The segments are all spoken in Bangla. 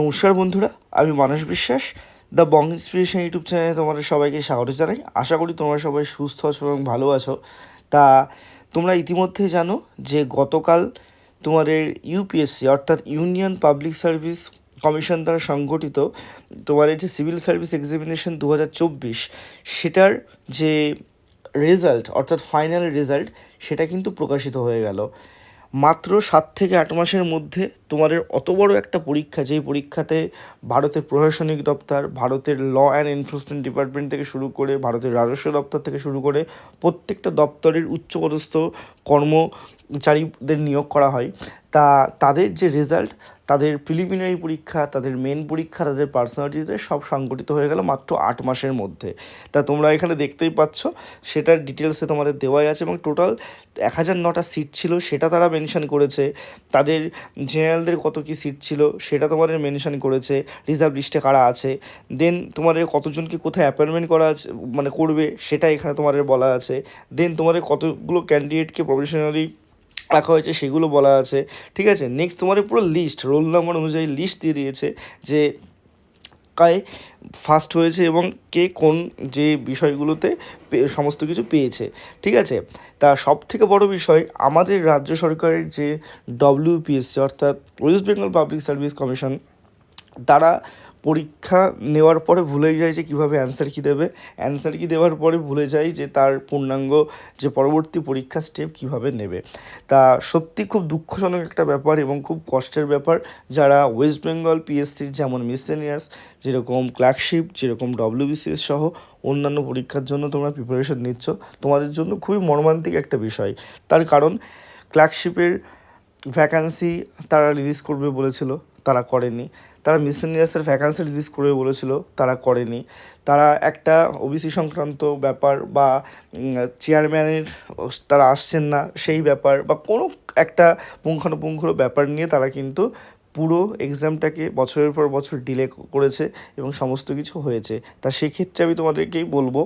নমস্কার বন্ধুরা, আমি মানস বিশ্বাস দ্য বং ইন্সপিরেশন ইউটিউব চ্যানেলে তোমাদের সবাইকে স্বাগত জানাই। আশা করি তোমরা সবাই সুস্থ আছো এবং ভালো আছো। তা তোমরা ইতিমধ্যে জানো যে গতকাল তোমাদের ইউপিএসসি অর্থাৎ ইউনিয়ন পাবলিক সার্ভিস কমিশন দ্বারা সংগঠিত তোমাদের যে সিভিল সার্ভিস এক্সামিনেশন দু হাজার চব্বিশ, সেটার যে রেজাল্ট অর্থাৎ ফাইনাল রেজাল্ট সেটা কিন্তু প্রকাশিত হয়ে গেল। মাত্র সাত থেকে আট মাসের মধ্যে তোমাদের অত বড় একটা পরীক্ষা, যেই পরীক্ষাতে ভারতের প্রশাসনিক দপ্তর, ভারতের ল অ্যান্ড এনফোর্সমেন্ট ডিপার্টমেন্ট থেকে শুরু করে, ভারতের রাজস্ব দপ্তর থেকে শুরু করে প্রত্যেকটা দপ্তরের উচ্চপদস্থ কর্মচারীদের নিয়োগ করা হয়, তা তাদের যে রেজাল্ট তাদের প্রিলিমিনারি পরীক্ষা, তাদের মেন পরীক্ষা, তাদের পার্সোনালিটিতে সব সংগঠিত হয়ে গেল মাত্র আট মাসের মধ্যে। তা তোমরা এখানে দেখতেই পাচ্ছ, সেটার ডিটেলসে তোমাদের দেওয়াই আছে এবং টোটাল এক হাজার নটা সিট ছিল, সেটা তারা মেনশান করেছে। তাদের জেনারেলদের কত কী সিট ছিল, সেটা তোমাদের মেনশন করেছে। রিজার্ভ লিস্টে কারা আছে? দেন তোমাদের কতজনকে কোথায় অ্যাপয়েন্টমেন্ট করা আছে মানে করবে, সেটা এখানে তোমাদের বলা আছে। দেন তোমাদের কতগুলো ক্যান্ডিডেটকে প্রফেশনালি রাখা হয়েছে, সেগুলো বলা আছে। ঠিক আছে? নেক্সট তোমাদের পুরো লিস্ট রোল নাম্বার অনুযায়ী লিস্ট দিয়ে দিয়েছে যে কায় ফার্স্ট হয়েছে এবং কে কোন যে বিষয়গুলোতে সমস্ত কিছু পেয়েছে। ঠিক আছে? তা সব থেকে বড় বিষয়, আমাদের রাজ্য সরকারের যে ডব্লিউপিএসসি অর্থাৎ West Bengal Public Service Commission তারা পরীক্ষা নেওয়ার পরে ভুলে যায় যে কীভাবে অ্যান্সার কী দেবে। অ্যান্সার কী দেওয়ার পরে ভুলে যায় যে তার পূর্ণাঙ্গ যে পরবর্তী পরীক্ষা স্টেপ কীভাবে নেবে। তা সত্যি খুব দুঃখজনক একটা ব্যাপার এবং খুব কষ্টের ব্যাপার। যারা ওয়েস্ট বেঙ্গল পিএসসির যেমন মিসেনিয়াস যেরকম ক্লার্কশিপ যেরকম ডব্লিউবিসিএস সহ অন্যান্য পরীক্ষার জন্য তোমরা প্রিপারেশন নিচ্ছ, তোমাদের জন্য খুবই মর্মান্তিক একটা বিষয়। তার কারণ ক্লার্কশিপের ভ্যাকান্সি তারা রিলিজ করবে বলেছিল, তারা করেনি। তারা মিসেনিয়াসের ভ্যাকান্সি রিলিজ করে বলেছিল, তারা করেনি। তারা একটা ওবিসি সংক্রান্ত ব্যাপার বা চেয়ারম্যানের তারা আসছেন না সেই ব্যাপার বা কোনো একটা পুঙ্খানুপুঙ্খ ব্যাপার নিয়ে তারা কিন্তু পুরো এক্সামটাকে বছরের পর বছর ডিলে করেছে এবং সমস্ত কিছু হয়েছে। তা সেক্ষেত্রে আমি তোমাদেরকেই বলব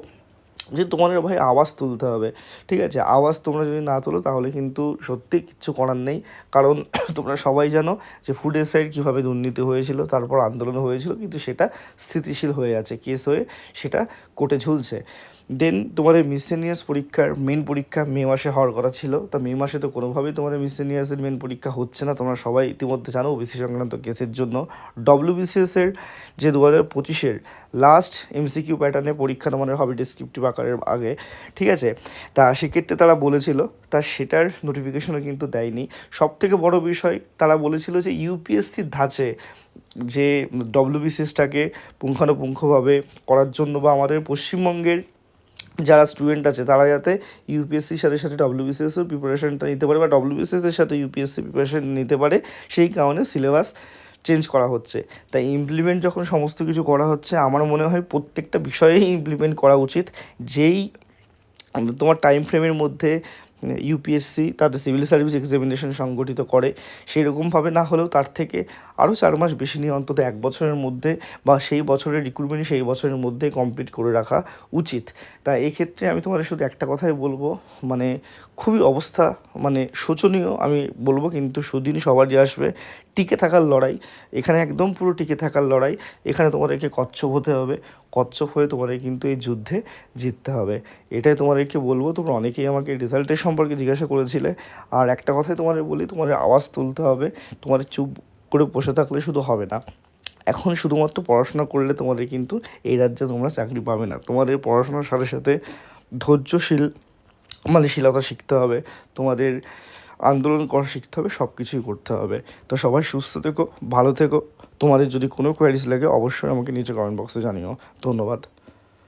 যে তোমাদের ভাই আওয়াজ তুলতে হবে। ঠিক আছে? আওয়াজ তোমরা যদি না তোলো, তাহলে কিন্তু সত্যি কিছু করার নেই। কারণ তোমরা সবাই জানো যে ফুড সাইড কীভাবে দুর্নীতি হয়েছিল, তারপর আন্দোলন হয়েছিল, কিন্তু সেটা স্থিতিশীল হয়ে আছে। কেস হয়ে সেটা কোর্টে ঝুলছে। দেন তোমাদের মিসেনিয়াস পরীক্ষার মেন পরীক্ষা মে মাসে হওয়ার কথা ছিল। তা মে মাসে তো কোনোভাবেই তোমাদের মিসেনিয়াসের মেন পরীক্ষা হচ্ছে না। তোমরা সবাই ইতিমধ্যে জানো ওবিসি সংক্রান্ত কেসের জন্য। ডব্লিউবিসিএসের যে দু হাজার পঁচিশের লাস্ট এমসিকিউ প্যাটার্নে পরীক্ষা তোমাদের হবে ডিসক্রিপটিভ আকারের আগে। ঠিক আছে? তা সেক্ষেত্রে তারা বলেছিল, তা সেটার নোটিফিকেশনও কিন্তু দেয়নি। সব থেকে বড় বিষয়, তারা বলেছিল যে ইউপিএসসির ধাঁচে যে ডব্লিউবিসিএসটাকে পুঙ্খানুপুঙ্খভাবে করার জন্য বা আমাদের পশ্চিমবঙ্গের যারা স্টুডেন্ট আছে, তারা যাতে ইউপিএসসির সাথে সাথে ডব্লিউবিসিএসও প্রিপারেশনটা নিতে পারে বা ডব্লিউবিসিএসের সাথে ইউপিএসসি প্রিপারেশন নিতে পারে, সেই কারণে সিলেবাস চেঞ্জ করা হচ্ছে। তাই ইমপ্লিমেন্ট যখন সমস্ত কিছু করা হচ্ছে, আমার মনে হয় প্রত্যেকটা বিষয়েই ইমপ্লিমেন্ট করা উচিত। যেই তোমার টাইম ফ্রেমের মধ্যে ইউপিএসসি তাদের সিভিল সার্ভিস এক্সামিনেশন সংগঠিত করে সেই রকমভাবে না হলেও তার থেকে আরও চার মাস বেশি নিয়ে অন্তত এক বছরের মধ্যে বা সেই বছরের রিক্রুটমেন্ট সেই বছরের মধ্যে কমপ্লিট করে রাখা উচিত। তা এক্ষেত্রে ক্ষেত্রে আমি তোমাদের শুধু একটা কথাই বলব মানে খুবই অবস্থা মানে শোচনীয় আমি বলব, কিন্তু সুদিন সবারই আসবে। টিকে থাকার লড়াই, এখানে একদম পুরো টিকে থাকার লড়াই, এখানে তোমাদেরকে কচ্ছপ হতে হবে, কচ্ছপ হয়ে তোমাদের কিন্তু এই যুদ্ধে জিততে হবে। এটাই তোমাদেরকে বলব, তোমরা অনেকেই আমাকে রেজাল্টের সম্পর্কে জিজ্ঞাসা করেছিলে, আর একটা কথাই তোমাদের বলি, তোমাদের আওয়াজ তুলতে হবে, তোমাদের চুপ করে বসে থাকলে শুধু হবে না। এখন শুধুমাত্র পড়াশোনা করলে তোমাদের কিন্তু এই রাজ্যে তোমরা চাকরি পাবে না। তোমাদের পড়াশোনার সাথে সাথে ধৈর্যশীল মানে শীলতা শিখতে হবে, তোমাদের আন্দোলন করা শিখতে হবে সব কিছুই করতে হবে। তো সবাই সুস্থ থেকো, ভালো থেকো। তোমাদের যদি কোনো কোয়ারিজ লাগে, অবশ্যই আমাকে নিচে কমেন্ট বক্সে জানিও। ধন্যবাদ।